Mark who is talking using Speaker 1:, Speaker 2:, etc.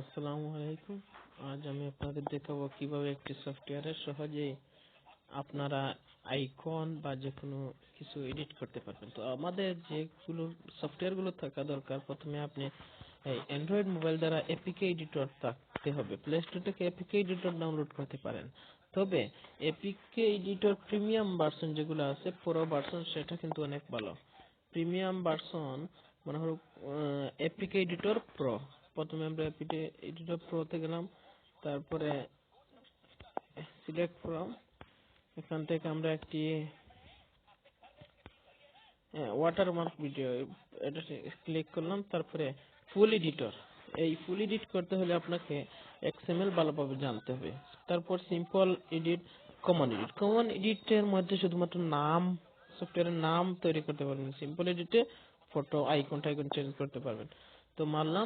Speaker 1: আসসালামু আলাইকুম। আজ আমি আপনাদের দেখাবো কীভাবে একটি সফটওয়্যারে সহজে আপনারা আইকন বা যে কোনো কিছু এডিট করতে পারবেন। তো আমাদের যেগুলো সফটওয়্যারগুলো থাকা দরকার, প্রথমে আপনি অ্যান্ড্রয়েড মোবাইল দ্বারা এপিকে এডিটর থাকতে হবে। প্লে স্টোর থেকে এপিকে এডিটর ডাউনলোড করতে পারেন। তবে এপিকে এডিটর প্রিমিয়াম ভার্সন যেগুলো আছে, প্রো ভার্সন সেটা কিন্তু অনেক ভালো। প্রিমিয়াম ভার্সন মনে হলো এপিকে এডিটর প্রো প্রথমে আমরা এপিকে এডিটর প্রোতে গেলাম। তারপরে সিলেক্ট ফ্রম এখান থেকে আমরা একটি ওয়াটারমার্ক ভিডিও এটা ক্লিক করলাম। তারপরে ফুল এডিটর এই ফুল এডিট করতে হলে আপনাকে এক্সএমএল ভালোভাবে জানতে হবে। তারপর simple edit common edit common এডিটের মধ্যে শুধুমাত্র নাম সফটওয়্যারের নাম তৈরি করতে পারবেন। সিম্পল এডিটে ফটো আইকন টাইকন চেঞ্জ করতে পারবেন। তো মারলাম